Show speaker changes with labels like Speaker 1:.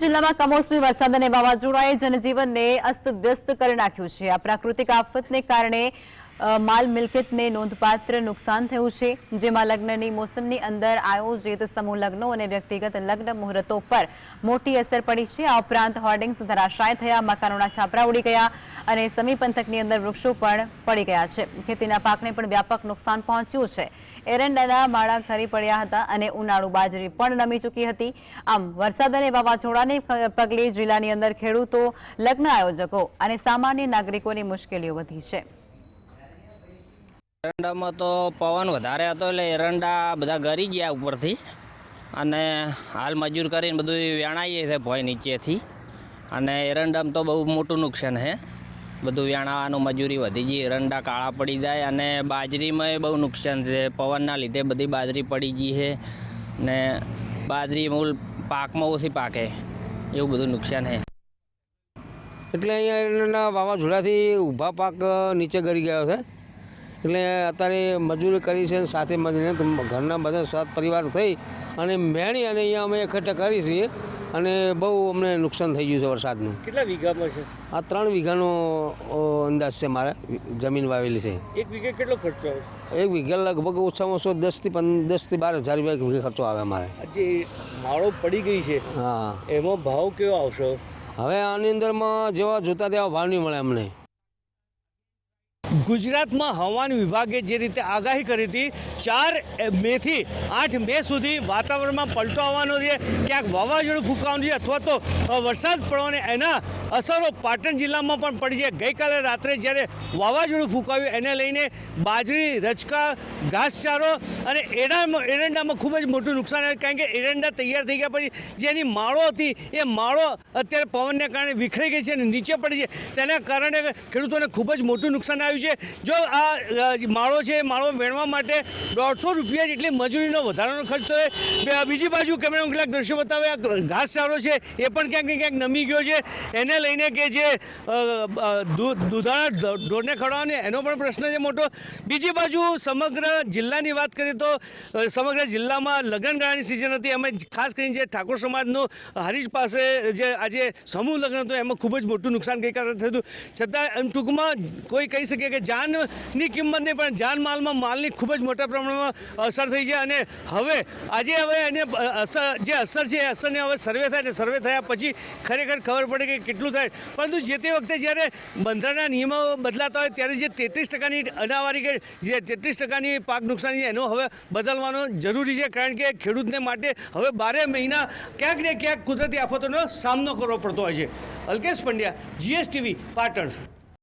Speaker 1: જિલ્લામાં કમોસમી વરસાદ અને વાવાઝોડાએ જનજીવનને અસ્તવ્યસ્ત કરી નાખ્યું છે. આ પ્રાકૃતિક આફતને કારણે માલ મિલકતને નોંધપાત્ર નુકસાન થયું છે, જેમાં લગ્નની મોસમની અંદર આયોજિત સમૂહ લગ્નો અને વ્યક્તિગત લગ્ન મુહૂર્તો પર મોટી અસર પડી છે. આ ઉપરાંત હોર્ડિંગ્સ ધરાશાય થયા, મકાનોના છાપરા ઉડી ગયા અને સમી પંથકની અંદર વૃક્ષો પણ પડી ગયા છે. ખેતીના પાકને પણ વ્યાપક નુકસાન પહોંચ્યું છે. એરંડાના માળા ખરી પડ્યા હતા અને ઉનાળુ બાજરી પણ નમી ચૂકી હતી. આમ, વરસાદ અને વાવાઝોડાને પગલે જિલ્લાની અંદર ખેડૂતો, લગ્ન આયોજકો અને સામાન્ય નાગરિકોની મુશ્કેલીઓ વધી છે.
Speaker 2: એરંડામાં તો પવન વધારે હતો એટલે એરંડા બધા ગરી ગયા ઉપરથી. અને હાલ મજૂર કરીને બધું વેણાઈએ છે ભોય નીચેથી. અને એરંડામાં તો બહુ મોટું નુકસાન છે. બધું વેણાવાનું મજૂરી વધી ગઈ, એરંડા કાળા પડી જાય અને બાજરીમાં બહુ નુકસાન છે. પવનના લીધે બધી બાજરી પડી ગઈ છે ને બાજરી મૂળ પાકમાં ઓછી પાકે, એવું બધું નુકસાન છે.
Speaker 3: એટલે અહીંયા એના વાવાઝોડાથી ઊભા પાક નીચે ગરી ગયો છે. એટલે અત્યારે મજૂરી કરી છે સાથે મળીને ઘરના બધા સાત પરિવાર થઈ અને મેળી અને અહીંયા અમે એકઠા કરી છીએ અને બહુ અમને નુકસાન થઈ ગયું છે વરસાદનું.
Speaker 4: કેટલા વીઘામાં છે?
Speaker 3: આ ત્રણ વીઘાનો અંદાજ છે મારે જમીન વાવેલી છે.
Speaker 4: એક વીઘે કેટલો ખર્ચો આવે?
Speaker 3: એક વીઘા લગભગ ઓછામાં ઓછો દસથી પંદ દસથી બાર હજાર રૂપિયા એક વીઘે ખર્ચો આવે મારે
Speaker 4: જે માળો પડી ગઈ છે
Speaker 3: હા.
Speaker 4: એમાં ભાવ કેવો આવશે?
Speaker 3: હવે આની અંદરમાં જેવા જોતા તેવા ભાવ નહીં મળે અમને.
Speaker 4: ગુજરાતમાં હવામાન વિભાગે જે રીતે આગાહી કરી હતી, ચાર મેથી આઠ મે સુધી વાતાવરણમાં પલટો આવવાનો છે. ક્યાંક વાવાઝોડું ફૂંકાવાનું છે અથવા તો વરસાદ પડવાની એના અસરો પાટણ જિલ્લામાં પણ પડી છે. ગઈકાલે રાત્રે જ્યારે વાવાઝોડું ફૂંકાવ્યું એને લઈને બાજરી રચકા ઘાસચારો અને એડા એરંડામાં ખૂબ જ મોટું નુકસાન આવ્યું. કારણ કે એરંડા તૈયાર થઈ ગયા પછી જેની માળો હતી, એ માળો અત્યારે પવનને કારણે વિખરાઈ ગઈ છે અને નીચે પડી છે. તેના કારણે ખેડૂતોને ખૂબ જ મોટું નુકસાન આવ્યું છે. જો આ માળો છે માળો વેણવા માટે દોઢસો રૂપિયા જેટલી મજૂરીનો વધારાનો ખર્ચ થયો બીજી બાજુ કેમેરામાં કેટલાક દ્રશ્યો બતાવે આ ઘાસચારો છે એ પણ ક્યાંક ને ક્યાંક નમી ગયો છે. એને લઈને કે જે અ, અ, દૂ- દૂધાળા ઢો- ઢોરને ખડવાને એનો પણ પ્રશ્ન છે મોટો. બીજી બાજુ સમગ્ર જિલ્લાની વાત કરીએ તો સમગ્ર જિલ્લામાં લગ્નગાળાની સિઝન હતી. એમાં ખાસ કરીને જે ઠાકોર સમાજનું હરીશ પાસે જે આજે સમૂહ લગ્ન હતું એમાં ખૂબ જ મોટું નુકસાન ગઈકાલે થયું છતાં ટૂંકમાં કોઈ કહી શકે કે જાનની કિંમત નહીં, પણ જાનમાલમાં માલની ખૂબ જ મોટા પ્રમાણમાં અસર થઈ છે અને હવે આજે હવે એને અસર, જે અસર છે એ અસરને હવે સર્વે થાય ને સર્વે થયા પછી ખરેખર ખબર પડે કે કેટલું થાય. પરંતુ જે તે વખતે જ્યારે બંધારણના નિયમો બદલાતા હોય ત્યારે જે તેત્રીસ ટકાની અનાવારી કે જે તેત્રીસ ટકાની પાક નુકસાની એનો હવે બદલવાનો જરૂરી છે. કારણ કે ખેડૂતને માટે હવે બારે મહિના ક્યાંક ને ક્યાંક કુદરતી આફતોનો સામનો કરવો પડતો હોય છે. અલ્કેશ પંડ્યા, જીએસટીવી, પાટણ.